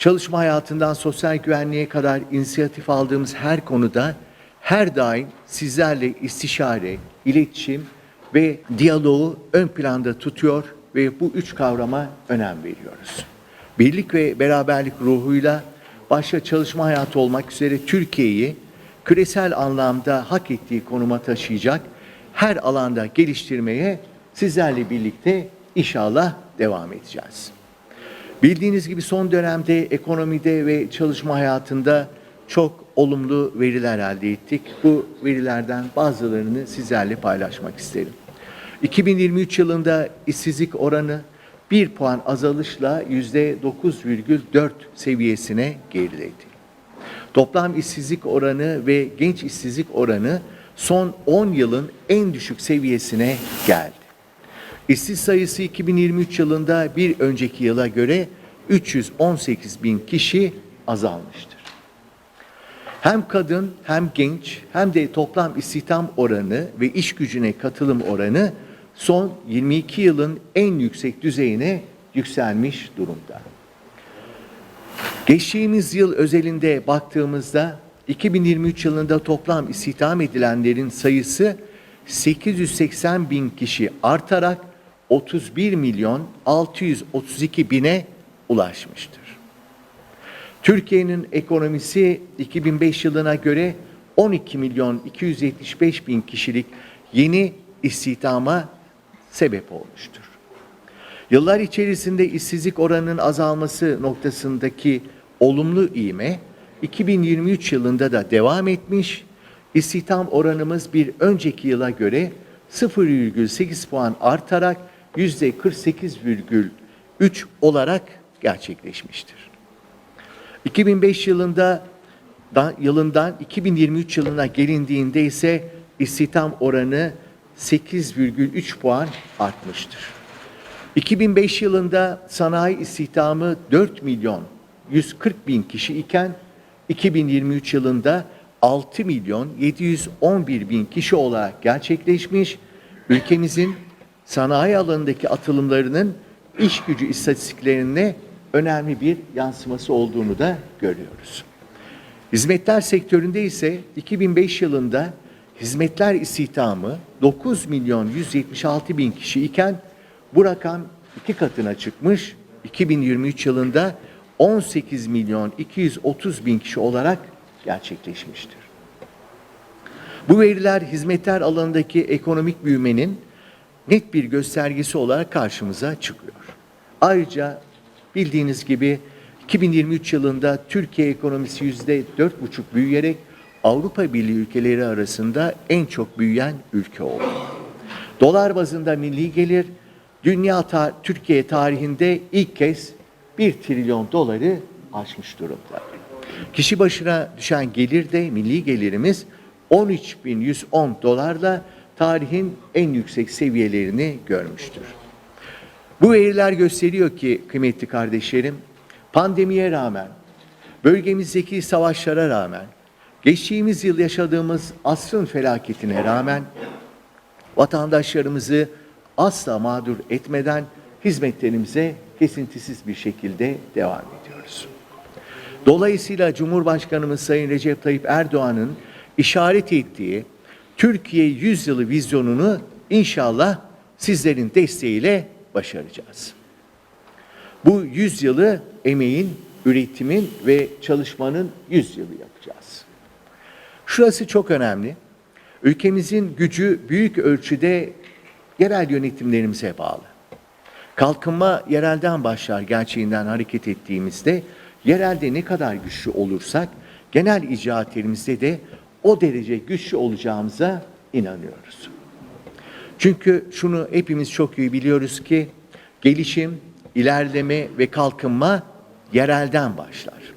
Çalışma hayatından sosyal güvenliğe kadar inisiyatif aldığımız her konuda her daim sizlerle istişare, iletişim ve diyaloğu ön planda tutuyor ve bu üç kavrama önem veriyoruz. Birlik ve beraberlik ruhuyla başta çalışma hayatı olmak üzere Türkiye'yi küresel anlamda hak ettiği konuma taşıyacak her alanda geliştirmeye sizlerle birlikte inşallah devam edeceğiz. Bildiğiniz gibi son dönemde ekonomide ve çalışma hayatında çok olumlu veriler elde ettik. Bu verilerden bazılarını sizlerle paylaşmak isterim. 2023 yılında işsizlik oranı 1 puan azalışla %9,4 seviyesine geriledi. Toplam işsizlik oranı ve genç işsizlik oranı son 10 yılın en düşük seviyesine geldi. İşsiz sayısı 2023 yılında bir önceki yıla göre 318 bin kişi azalmıştır. Hem kadın hem genç hem de toplam istihdam oranı ve iş gücüne katılım oranı son 22 yılın en yüksek düzeyine yükselmiş durumda. Geçtiğimiz yıl özelinde baktığımızda 2023 yılında toplam istihdam edilenlerin sayısı 880 bin kişi artarak 31 milyon 632 bine ulaşmıştır. Türkiye'nin ekonomisi 2005 yılına göre 12 milyon 275 bin kişilik yeni istihdama sebep olmuştur. Yıllar içerisinde işsizlik oranının azalması noktasındaki olumlu iğme 2023 yılında da devam etmiş. İstihdam oranımız bir önceki yıla göre 0,8 puan artarak %48,3 olarak gerçekleşmiştir. 2005 yılında da, yılından 2023 yılına gelindiğinde ise istihdam oranı 8,3 puan artmıştır. 2005 yılında sanayi istihdamı 4 milyon 140 bin kişi iken 2023 yılında 6 milyon 711 bin kişi olarak gerçekleşmiş. Ülkemizin sanayi alanındaki atılımlarının iş gücü istatistiklerine önemli bir yansıması olduğunu da görüyoruz. Hizmetler sektöründe ise 2005 yılında hizmetler istihdamı 9 milyon 176 bin kişi iken bu rakam iki katına çıkmış. 2023 yılında 18 milyon 230 bin kişi olarak gerçekleşmiştir. Bu veriler hizmetler alanındaki ekonomik büyümenin net bir göstergesi olarak karşımıza çıkıyor. Ayrıca bildiğiniz gibi 2023 yılında Türkiye ekonomisi yüzde dört buçuk büyüyerek Avrupa Birliği ülkeleri arasında en çok büyüyen ülke oldu. Dolar bazında milli gelir dünya ta Türkiye tarihinde ilk kez 1 trilyon doları aşmış durumda. Kişi başına düşen gelir de milli gelirimiz 13.110 dolarla tarihin en yüksek seviyelerini görmüştür. Bu veriler gösteriyor ki kıymetli kardeşlerim, pandemiye rağmen, bölgemizdeki savaşlara rağmen, geçtiğimiz yıl yaşadığımız asrın felaketine rağmen vatandaşlarımızı asla mağdur etmeden hizmetlerimize kesintisiz bir şekilde devam ediyoruz. Dolayısıyla Cumhurbaşkanımız Sayın Recep Tayyip Erdoğan'ın işaret ettiği Türkiye Yüzyılı vizyonunu inşallah sizlerin desteğiyle başaracağız. Bu yüzyılı emeğin, üretimin ve çalışmanın yüzyılı yapacağız. Şurası çok önemli. Ülkemizin gücü büyük ölçüde yerel yönetimlerimize bağlı. Kalkınma yerelden başlar gerçeğinden hareket ettiğimizde yerelde ne kadar güçlü olursak genel icraatlerimizde de o derece güçlü olacağımıza inanıyoruz. Çünkü şunu hepimiz çok iyi biliyoruz ki gelişim, ilerleme ve kalkınma yerelden başlar.